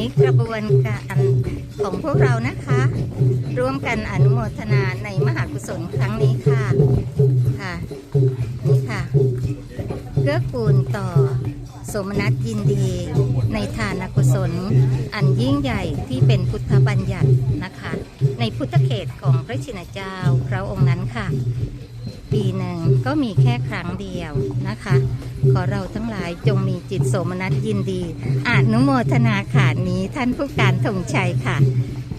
นี้กระบวนการของพวกเรานะคะ ร่วมกันอนุโมทนาในมหากุศลครั้งนี้ค่ะค่ะนี่ค่ะเกื้อกูลต่อสมนัตยินดีในทานกุศล อันยิ่งใหญ่ที่เป็นพุทธบัญญัตินะคะ ในพุทธเขตของพระชินเจ้าพระองค์นั้นค่ะ ปีหนึ่งก็มีแค่ครั้งเดียวนะคะ ขอเราทั้งหลายจงมีจิตโสมนัสยินดีอนุโมทนาขานี้ท่านผู้การธงชัยค่ะ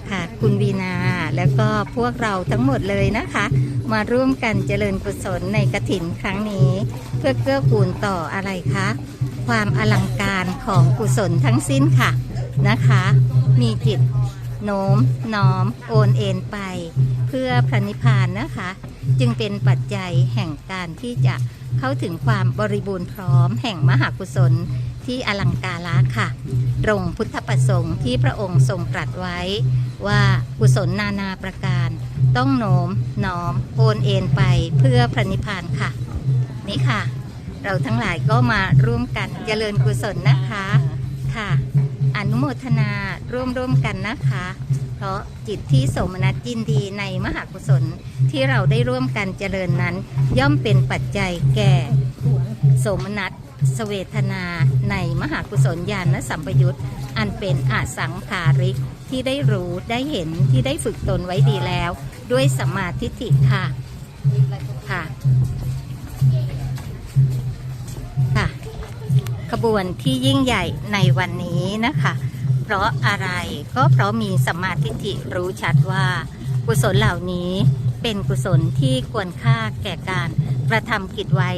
ค่ะคุณวีนาแล้วก็พวกเราทั้งหมดเลยนะคะ มาร่วมกันเจริญกุศลในกระถินครั้งนี้ เพื่อเกื้อกูลต่ออะไรคะ ความอลังการของกุศลทั้งสิ้นค่ะนะคะ มีจิต โน้มน้อมโอนเอ็นไป เพื่อพระนิพพานนะคะ จึงเป็นปัจจัยแห่งการที่จะเข้าถึงความบริบูรณ์พร้อมแห่งมหากุศลที่อลังการละค่ะ ตรงพุทธประสงค์ที่พระองค์ทรงตรัสไว้ ว่ากุศลนานาประการ ต้องโน้มน้อมโอนเอ็นไปเพื่อพระนิพพานค่ะ นี่ค่ะ เราทั้งหลายก็มาร่วมกันเจริญกุศลนะคะ นุโมทนาร่วมร่วมๆกันนะคะ เพราะจิตที่สมนัตยินดีในมหากุศลที่เราได้ร่วมกันเจริญนั้น ย่อมเป็นปัจจัยแก่ สมนัตสเวทนาในมหากุศลญาณสัมปยุตอันเป็นอาสังขาริกที่ได้รู้ได้เห็นที่ได้ฝึกตนไว้ดีแล้ว ด้วยสมมาธิฏฐิค่ะค่ะ ขบวนที่ยิ่งใหญ่ในวันนี้นะคะ เพราะอะไรก็เพราะมีสมมาธิฏฐิรู้ชัดว่า กุศลเหล่านี้เป็นกุศลที่ควรค่าแก่การกระทำกิจไว้